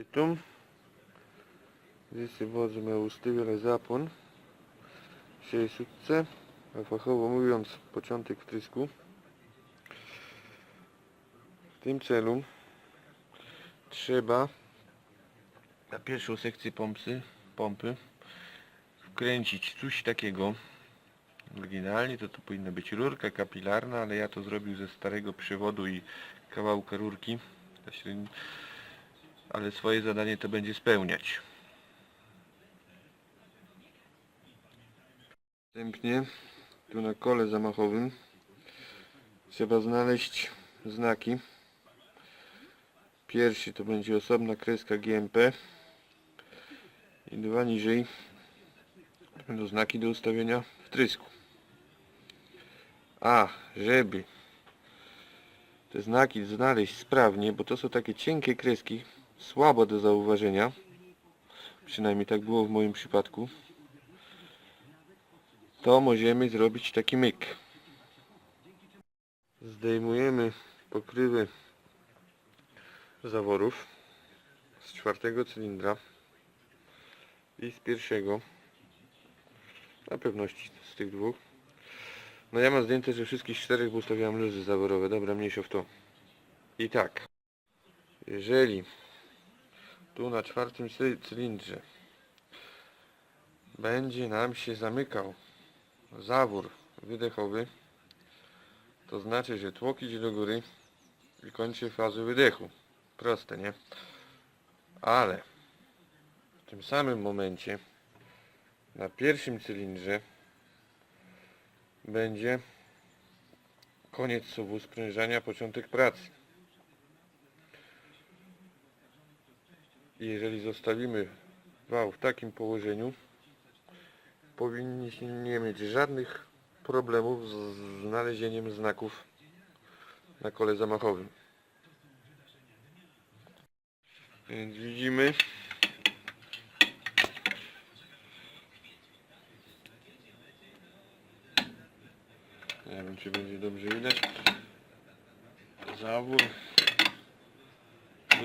Itom. Здесь włożymy ustawiony zapłon w 60, a fachowo mówiąc początek wtrysku. W tym celu trzeba na pierwszą sekcję pompy, pompy wkręcić coś takiego. Oryginalnie to to powinna być rurka kapilarna, ale ja to zrobił ze starego przewodu i kawałka rurki. Ta średni- ale swoje zadanie to będzie spełniać. Następnie tu na kole zamachowym trzeba znaleźć znaki. Pierwszy to będzie osobna kreska GMP i dwa niżej będą znaki do ustawienia wtrysku. A, żeby te znaki znaleźć sprawnie, bo to są takie cienkie kreski, słabo do zauważenia. Przynajmniej tak było w moim przypadku. To możemy zrobić taki myk. Zdejmujemy pokrywę zaworów z czwartego cylindra i z pierwszego. Na pewności z tych dwóch. No ja mam zdjęte, że wszystkich czterech, bo ustawiałem luzy zaworowe. Dobra, mniejsza w to. I tak. Jeżeli tu na czwartym cy- cylindrze będzie nam się zamykał zawór wydechowy, to znaczy, że tłok idzie do góry i kończy fazę wydechu. Proste, nie? Ale w tym samym momencie na pierwszym cylindrze będzie koniec suwu sprężania, początek pracy. I jeżeli zostawimy wał w takim położeniu, powinniśmy nie mieć żadnych problemów z znalezieniem znaków na kole zamachowym. Więc widzimy Nie wiem czy będzie dobrze widać. Zawór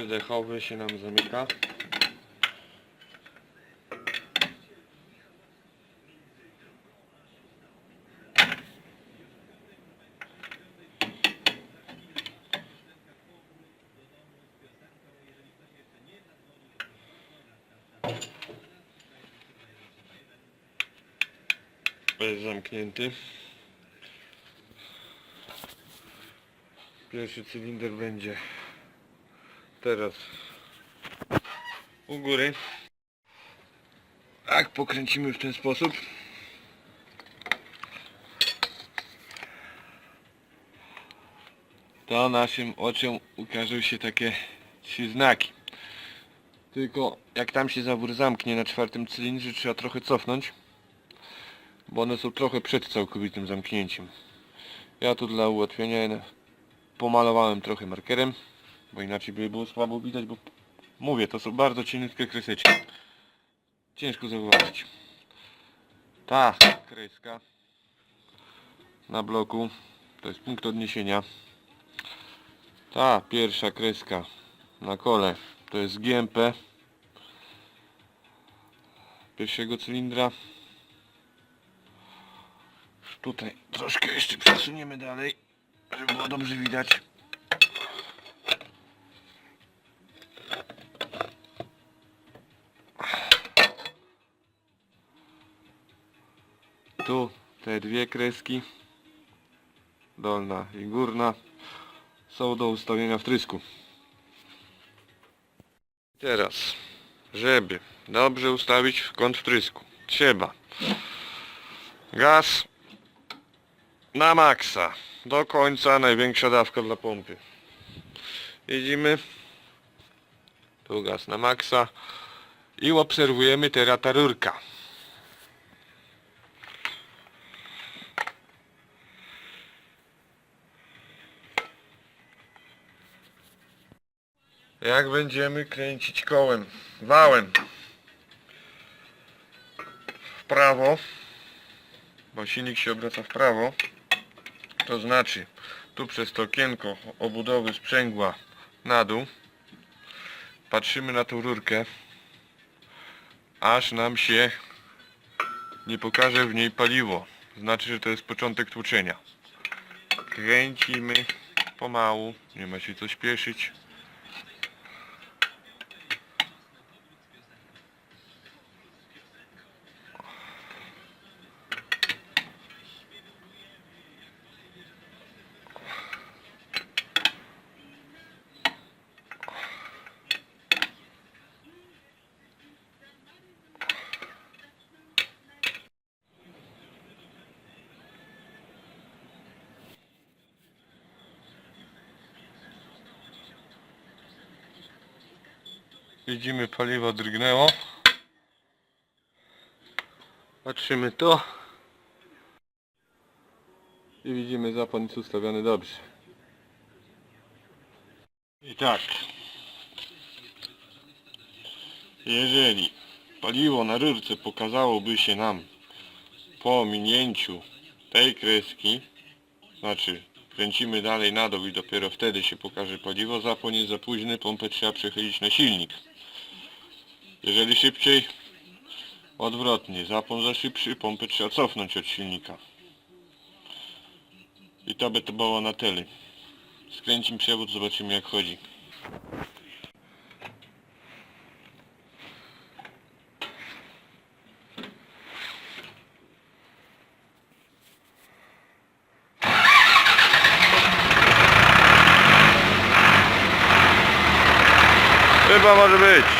wydechowy się nam zamyka. Jest zamknięty. Pierwszy cylinder będzie teraz u góry. Jak pokręcimy w ten sposób, to naszym oczom ukażą się takie trzy znaki. Tylko jak tam się zawór zamknie na czwartym cylindrze, trzeba trochę cofnąć, bo one są trochę przed całkowitym zamknięciem. Ja tu dla ułatwienia pomalowałem trochę markerem, bo inaczej by było słabo widać, bo mówię, to są bardzo cieniutkie kreseczki. Ciężko zauważyć. Ta kreska na bloku to jest punkt odniesienia. Ta pierwsza kreska na kole to jest GMP pierwszego cylindra. Tutaj troszkę jeszcze przesuniemy dalej, żeby było dobrze widać. Tu te dwie kreski, dolna i górna, są do ustawienia wtrysku. Teraz, żeby dobrze ustawić kąt wtrysku, trzeba gaz na maksa. Do końca największa dawka dla pompy. Jedziemy. Tu gaz na maksa. I obserwujemy teraz ta rurka. Jak będziemy kręcić kołem, wałem w prawo, bo silnik się obraca w prawo, to znaczy tu przez to okienko obudowy sprzęgła na dół patrzymy na tą rurkę, aż nam się nie pokaże w niej paliwo. Znaczy, że to jest początek tłoczenia. Kręcimy pomału, nie ma się co śpieszyć. Widzimy paliwo drgnęło. Patrzymy to. I widzimy zapłon jest ustawiony dobrze. I tak. Jeżeli paliwo na rurce pokazałoby się nam po minięciu tej kreski, znaczy kręcimy dalej na dół i dopiero wtedy się pokaże paliwo, zapłon jest za późny, pompę trzeba przechylić na silnik. Jeżeli szybciej, odwrotnie, zapłon za szybszy, pompę trzeba cofnąć od silnika. I to by to było na tyle. Skręcimy przewód, zobaczymy jak chodzi. Chyba może być.